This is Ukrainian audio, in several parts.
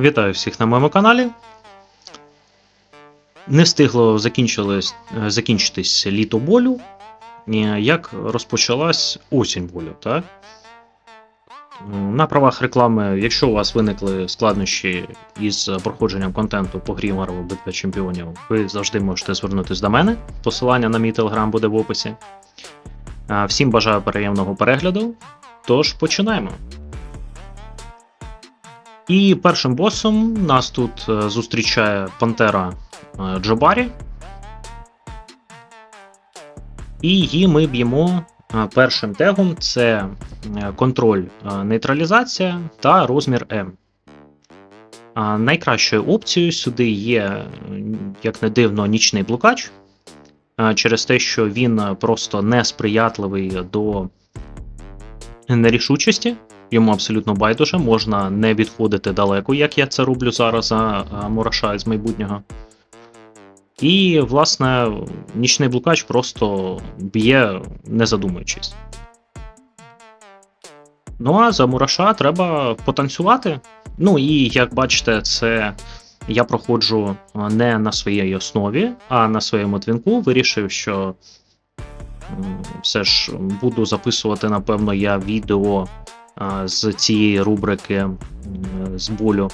Вітаю всіх на моєму каналі. Не встигло е, закінчитись літо болю, е, як розпочалась осінь болю. Так? На правах реклами, якщо у вас виникли складнощі із проходженням контенту по грі Marvel Битва Чемпіонів, ви завжди можете звернутися до мене. Посилання на мій телеграм буде в описі. Всім бажаю приємного перегляду. Тож починаємо. І першим босом нас тут е, зустрічає Пантера е, Джобарі. І її ми б'ємо е, першим тегом: це контроль нейтралізація та розмір М. Найкращою опцією сюди є, як не дивно, нічний блукач. Через те, що він просто несприятливий до нерішучості. Йому абсолютно байдуже, можна не відходити далеко, як я це роблю зараз за а, Мураша з майбутнього. І, власне, нічний блукач просто б'є, не задумуючись. Ну а за Мураша треба потанцювати. Ну і як бачите, це я проходжу не на своїй основі, а на своєму твінку. Вирішив, що все ж буду записувати, напевно, я відео з цієї рубрики з болю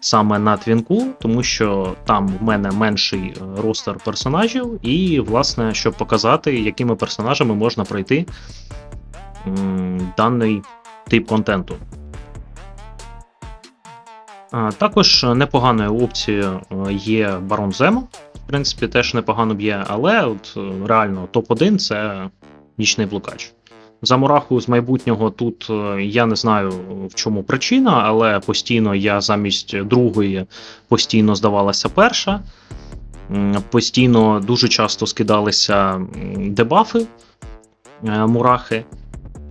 саме на твінку, тому що там в мене менший е, ростер персонажів, і, власне, щоб показати, якими персонажами можна пройти даний тип контенту. Також непоганою опцією е, є Барон Земо. В принципі, теж непогано б'є, але от е, реально топ-1 це нічний блукач. За Мураху з майбутнього тут е, я не знаю в чому причина, але постійно я замість другої постійно здавалася перша. Постійно дуже часто скидалися дебафи е, мурахи.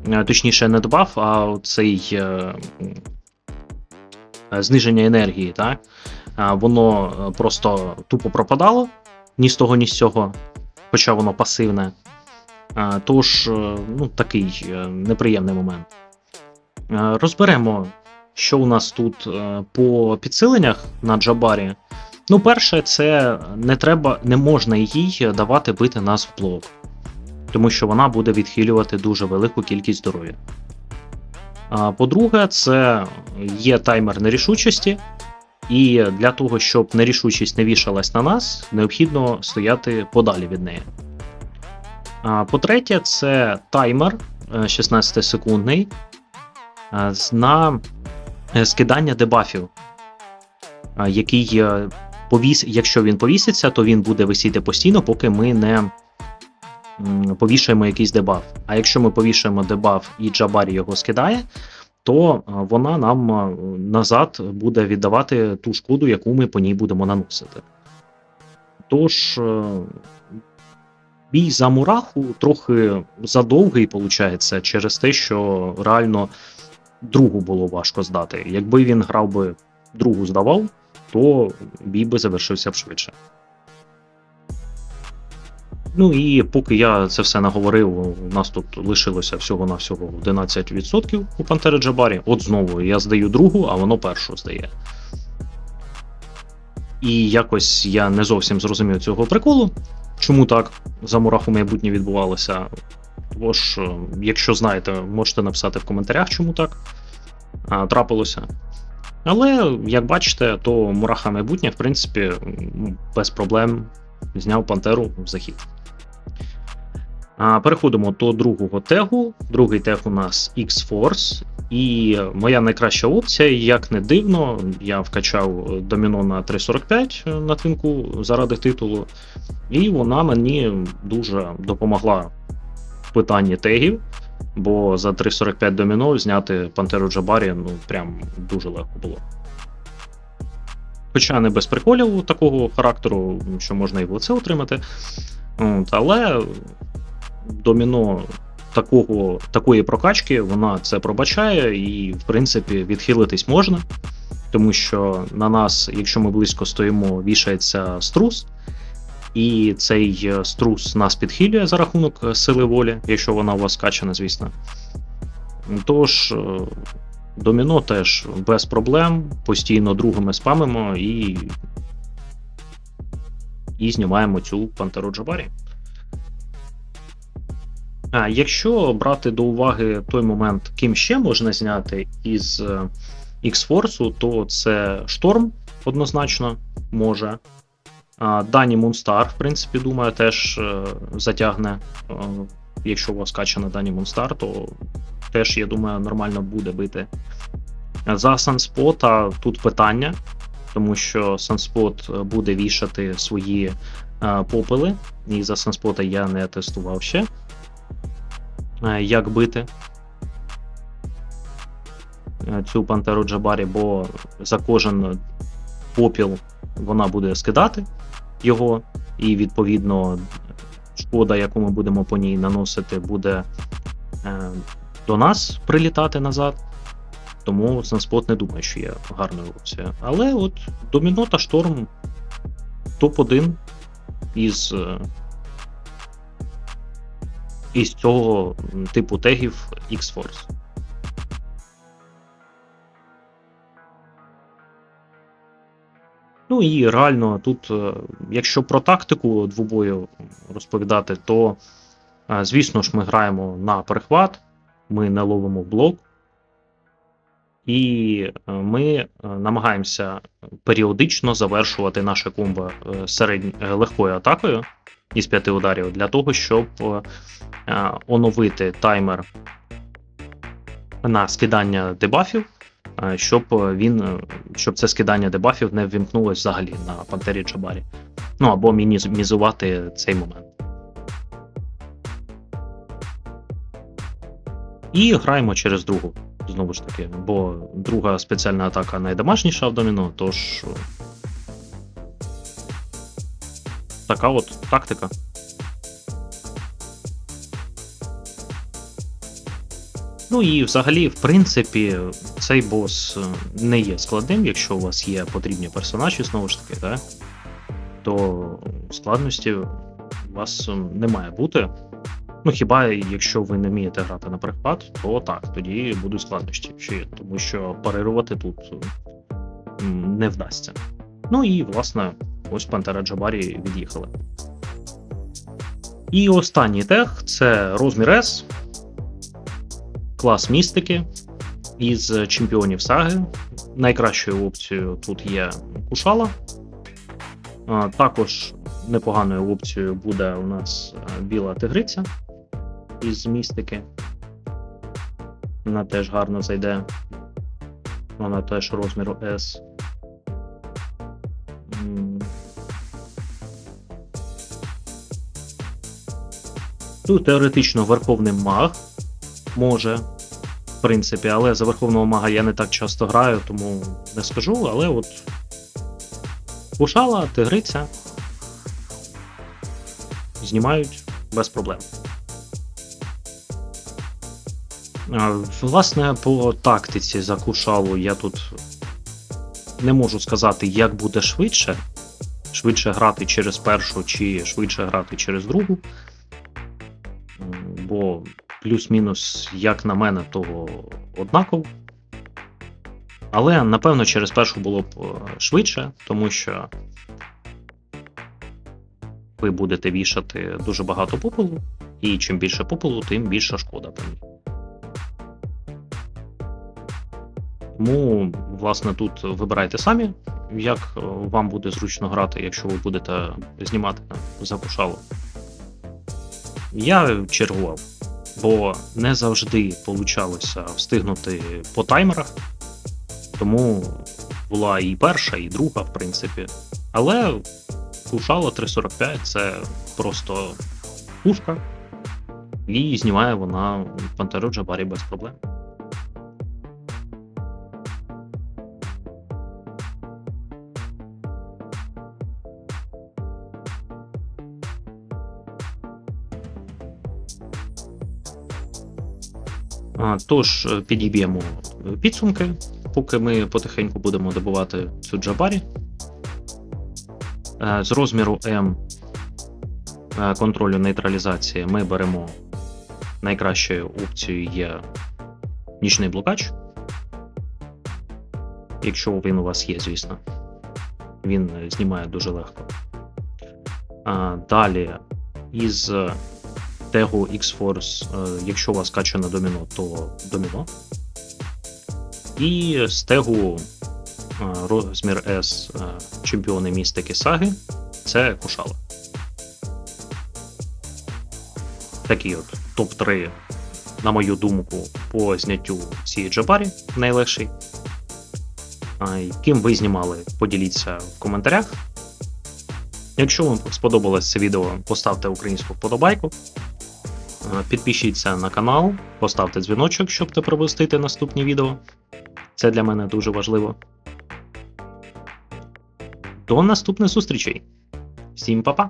Е, Точніше, не дебаф, а цей зниження енергії. Так? Воно просто тупо пропадало ні з того, ні з цього, хоча воно пасивне. А, Тож, е, ну, такий е, неприємний момент. Е, Розберемо, що у нас тут е, по підсиленнях на Джабарі. Ну, перше, це не треба, не можна їй давати бити нас в блок, тому що вона буде відхилювати дуже велику кількість здоров'я. По-друге, це є таймер нерішучості, і для того, щоб нерішучість не вішалась на нас, необхідно стояти подалі від неї. По-третє, це таймер е, 16-секундний е, на е, скидання дебафів, який е, повіс, якщо він повіситься, то він буде висіти постійно, поки ми не м, повішаємо якийсь дебаф. А якщо ми повішаємо дебаф і Джабарі його скидає, то е, вона нам е, назад буде віддавати ту шкоду, яку ми по ній будемо наносити. Тож, е, бій за Мураху трохи задовгий, виходить, через те, що реально другу було важко здати. Якби він грав би другу здавав, то бій би завершився б швидше. Ну і поки я це все наговорив, у нас тут лишилося всього-навсього 11% у Пантери Джабарі. От знову я здаю другу, а воно першу здає. І якось я не зовсім зрозумів цього приколу. Чому так за Мураху майбутнє відбувалося? Тож, е, якщо знаєте, можете написати в коментарях, чому так а, трапилося. Але, як бачите, то Мураха майбутнє, в принципі, без проблем зняв Пантеру в захід. Переходимо до другого тегу. Другий тег у нас X-Force. І моя найкраща опція, як не дивно, я вкачав доміно на 3.45 на твінку заради титулу, і вона мені дуже допомогла в питанні тегів, бо за 3.45 доміно зняти Пантеру Джабарі ну прям дуже легко було. Хоча не без приколів такого характеру, що можна і в лице отримати. От, але доміно такого, такої прокачки вона це пробачає, і, в принципі, відхилитись можна, тому що на нас, якщо ми близько стоїмо, вішається струс, і цей е, струс нас підхилює за рахунок е, сили волі, якщо вона у вас скачана, звісно. Тож, е, Доміно теж без проблем, постійно другими спамимо і. І знімаємо цю пантеру Джабарі. Якщо брати до уваги той момент, ким ще можна зняти із е, X-Force, то це Шторм однозначно може. Дані Moonstar, в принципі, думаю, теж е, затягне. Е, Якщо у вас качана Дані Moonstar, то теж, я думаю, нормально буде бити. За Sunspot тут питання, тому що Sunspot буде вішати свої попели, і за Sunspot я не тестував ще, як бити е, цю пантеру Джабарі, бо за кожен попіл вона буде скидати його, і відповідно шкода, яку ми будемо по ній наносити, буде е, до нас прилітати назад. Тому Sunspot не думаю, що є гарною опцією. Але от Доміно та Шторм топ-1 із, е, із цього типу тегів X-Force. Ну і реально тут, е, якщо про тактику двобою розповідати, то, е, звісно ж, ми граємо на перехват, ми не ловимо блок, і е, ми намагаємося періодично завершувати наше комбо середнь... легкою атакою із п'яти ударів для того, щоб оновити таймер на скидання дебафів щоб він щоб це скидання дебафів не ввімкнулось взагалі на Пантері Джабарі. Ну або мінімізувати цей момент. І граємо через другу. Знову ж таки, бо друга спеціальна атака найдомашніша в доміно, тож. Така от тактика. Ну і взагалі, в принципі, цей бос е, не є складним, якщо у вас є потрібні персонажі, знову ж таки, так? то складності у вас е, не має бути. Ну, хіба якщо ви не вмієте грати на перехват, то так, тоді будуть складнощі, тому що парирувати тут е, не вдасться. Ну і, власне, ось Пантера Джабарі від'їхали. І останній тег це розмір S клас містики із чемпіонів саги. Найкращою опцією тут є Кушала. Також непоганою опцією буде у нас біла тигриця із містики. Вона теж гарно зайде. Вона теж розміру S. Тут теоретично верховний маг може в принципі, але за верховного мага я не так часто граю, тому не скажу, але от Ушала, тигриця знімають без проблем. Власне, по тактиці за кушалу я тут не можу сказати, як буде швидше. Швидше грати через першу чи швидше грати через другу. Бо плюс-мінус, як на мене, то однаково. Але напевно через першу було б е, швидше, тому що ви будете вішати дуже багато попелу, і чим більше попелу, тим більша шкода по ній. Тому, власне, тут вибирайте самі, як е, вам буде зручно грати, якщо ви будете знімати за кушалу. Я чергував бо не завжди получалося встигнути по таймерах, тому була і перша, і друга, в принципі. Але Кушала 345 це просто пушка, і знімає вона Пантеру Джабарі без проблем. Тож, е, підіб'ємо підсумки, поки ми потихеньку будемо добувати цю джабарі. Е, з розміру М е, контролю нейтралізації ми беремо найкращою опцією є нічний блокач. якщо він у вас є, звісно. Він знімає дуже легко. Далі із тегу X-Force, е, якщо у вас качане доміно, то доміно. І з тегу е, розмір S е, чемпіони містики саги це кушала. Такий от топ-3, на мою думку, по зняттю цієї джабарі найлегший. Ким ви знімали, поділіться в коментарях. Якщо вам сподобалось це відео, поставте українську вподобайку. Е, Підпишіться на канал, поставте дзвіночок, щоб не пропустити наступні відео. Це для мене дуже важливо. До наступних зустрічей. Всім па-па!